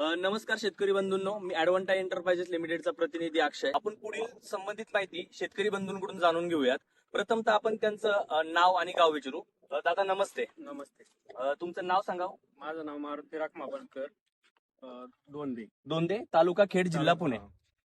नमस्कार शेतकरी बंधूंनो. मी ऍडव्हान्टा एंटरप्राइजेस लिमिटेडचा प्रतिनिधी अक्षय. आपण पुढील संबंधित माहिती शेतकरी बंधूंकडून जाणून घेऊयात. प्रथमतः आपण त्यांचं नाव आणि गाव विचारू. दादा नमस्ते. नमस्ते. तुमचं नाव सांगा माझं नाव मारुती राखमा बनकर अं, दोंदे दोंदे तालुका खेड जिल्हा पुणे.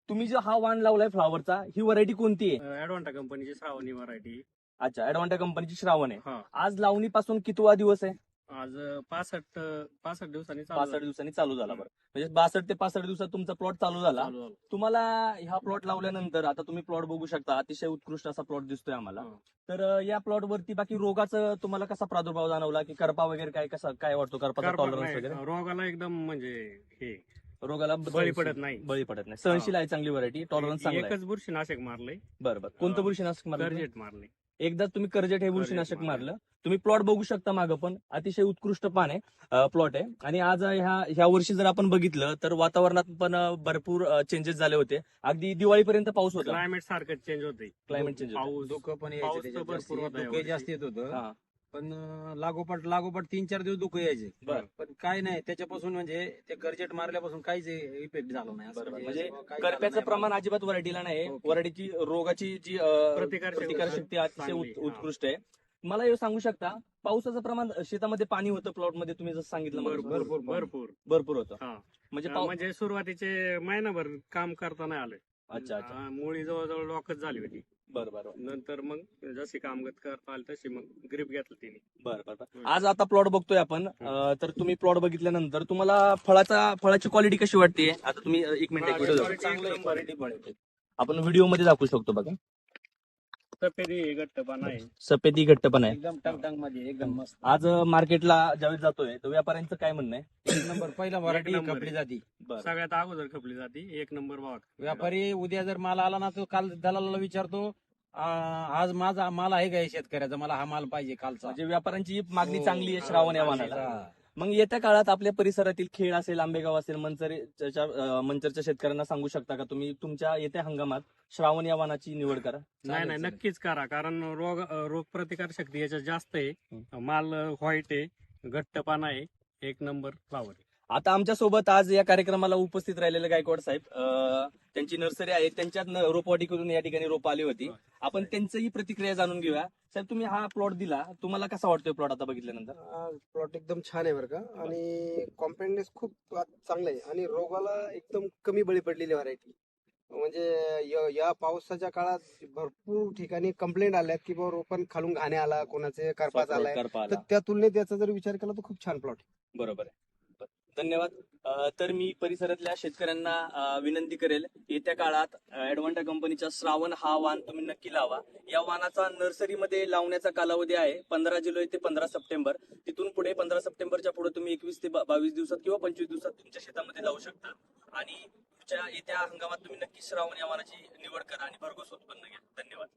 तुम्ही जो हा वाण लावलाय फ्लॉवरचा ही व्हरायटी कोणती आहे? ऍडव्हान्टा कंपनीची श्रावणी व्हरायटी. अच्छा ऍडव्हान्टा कंपनीची श्रावण आहे. हा. आज लावणीपासून कितवा दिवस आहे? आज पासष्ट पासष्ट दिवसांनी चालू पासष्ट दिवसांनी चालू झाला बरं. म्हणजे बासष्ट ते पासष्ट दिवसात तुमचा प्लॉट चालू झाला. चालू झालं. तुम्हाला ह्या प्लॉट लावल्यानंतर आता तुम्ही प्लॉट बघू शकता अतिशय उत्कृष्ट असा प्लॉट दिसतोय आम्हाला. हा. तर अ, या प्लॉट वरती बाकी रोगाचं तुम्हाला कसा प्रादुर्भाव जाणवला? की करपा वगैरे काय कसा काय वाटतो? करपाचा करपा टॉलरन्स नाही, वगैरे? रोगाला एकदम म्हणजे हे. रोगाला बळी पडत नाही. बळी पडत नाही. सहनशील आहे चांगली व्हरायटी टॉलरन्स चांगला आहे. एकच बुरशीनाशक मारलंय. बरं बरं. कोणतं. बुरशीनाशक मारलं तुम्ही? कर्जेट मारले एकदा तुम्ही कर्जत हे बुरशीनाशक मारलं. तुम्ही प्लॉट बघू शकता मागं पण. अतिशय उत्कृष्ट पान आहे प्लॉट आहे. आणि आज ह्या ह्या वर्षी जर आपण बघितलं तर वातावरणात पण भरपूर चेंजेस झाले होते. अगदी दिवाळीपर्यंत पाऊस होता. क्लायमेट सारखं चेंज होते क्लायमेट चेंज पाऊस धुकं पण भरपूर जास्ती. येत होतं. हा. पण अं, लागोपाठ लागोपाठ तीन चार दिवस धुकं यायचे बरं. पण काय नाही त्याच्यापासून म्हणजे ते कर्जेट मारल्यापासून काहीच इफेक्ट झाला नाही असं बरोबर. म्हणजे काही झालं करप्याचं नाही प्रमाण अजिबात व्हरायटीला नाही ओके. व्हरायटीची रोगाची जी अ, प्रतिकारशक्ती प्रतिकारशक्ती अतिशय चांगली, उत- हा. उत्कृष्ट आहे मला हे सांगू शकता पावसाचं प्रमाण शेतामध्ये पाणी होतं प्लॉटमध्ये तुम्ही जसं सांगितलं मला. भरपूर भरपूर. भरपूर होतं हा म्हणजे म्हणजे सुरुवातीचे महिनाभर काम करता नाही आलं अच्छा अच्छा. मुळी जवळजवळ लॉकच झाली होती. बरं बरं नंतर मग जशी कामगत करता आली तशी मग ग्रीप घेतलं तिने. बरं बरं बरं. हम्म. आज आता प्लॉट बघतोय आपण. अं, तर तुम्ही प्लॉट बघितल्यानंतर तुम्हाला फळाचा फळाची क्वालिटी कशी वाटते? आता तुम्ही अं, एक मिनिट एक व्हिडिओ पण. आपण व्हिडिओमध्ये दाखवू शकतो बघा. सफेदी घट्टपणा आहे. सफेदी घट्टपण आहे. एकदम टंग टंगमध्ये एकदम मस्त. आज अं, मार्केटला ज्यावेळेस जातोय तर व्यापाऱ्यांचं काय म्हणणं आहे? एक नंबर पहिला व्हरायटी नंबर. आहे. जाती. बरं. सगळ्यात अगोदर खपली जाते. एक नंबर भाव व्यापारी उद्या जर माल आला ना तो काल दलालाला विचारतो "आ, आज माझा माल आहे का शेतकऱ्याचा? मला हा माल पाहिजे कालचा. म्हणजे व्यापाऱ्यांची मागणी हो, चांगली आहे श्रावण या हा. मग येत्या काळात आपल्या परिसरातील खेळ असेल आंबेगाव असेल मंचरच्या अं, मंचरच्या शेतकऱ्यांना सांगू शकता का तुम्ही? तुमच्या येत्या हंगामात श्रावण या वाहनाची निवड करा. नाही नाही चालेल. नक्कीच करा. कारण रोग रोग प्रतिकार शक्ती याच्यात जास्त आहे. हम्म. माल व्हाईट आहे घट्टपणा आहे एक नंबर फ्लावर आहे. आता आमच्यासोबत आज या कार्यक्रमाला उपस्थित राहिलेले गायकवाड साहेब त्यांची नर्सरी आहे त्यांच्यात न- रोपवाटी करून या ठिकाणी रोप आली होती. आपण त्यांचंही प्रतिक्रिया जाणून घेऊया. साहेब तुम्ही हा प्लॉट दिला. तुम्हाला कसा वाटतोय प्लॉट आता बघितल्यानंतर? प्लॉट एकदम छान आहे बरं का. आणि कॉम्पॅक्टनेस खूप चांगलं आहे. आणि रोगाला एकदम कमी बळी पडलेली व्हरायटी म्हणजे य- पावसाच्या काळात भरपूर ठिकाणी कंप्लेंट आल्यात की बाबा रोपण खालून घाणे आला कोणाचे करपाच आलाय. तर. त्या तुलनेत याचा जर विचार केला तर खूप छान प्लॉट बरोबर आहे. धन्यवाद. तर मी परिसरातल्या शेतकऱ्यांना विनंती करेल येत्या काळात ऍडव्हान्टा कंपनीचा श्रावण हा वाण तुम्ही नक्की लावा. या वाणाचा नर्सरीमध्ये लावण्याचा कालावधी आहे पंधरा जुलै ते पंधरा सप्टेंबर. तिथून पुढे पंधरा सप्टेंबरच्या पुढे तुम्ही एकवीस ते बावीस दिवसात किंवा पंचवीस दिवसात तुमच्या शेतामध्ये लावू शकता. आणि तुमच्या येत्या हंगामात तुम्ही नक्की श्रावण या वाणाची निवड करा आणि भरघोस उत्पन्न घ्या. धन्यवाद.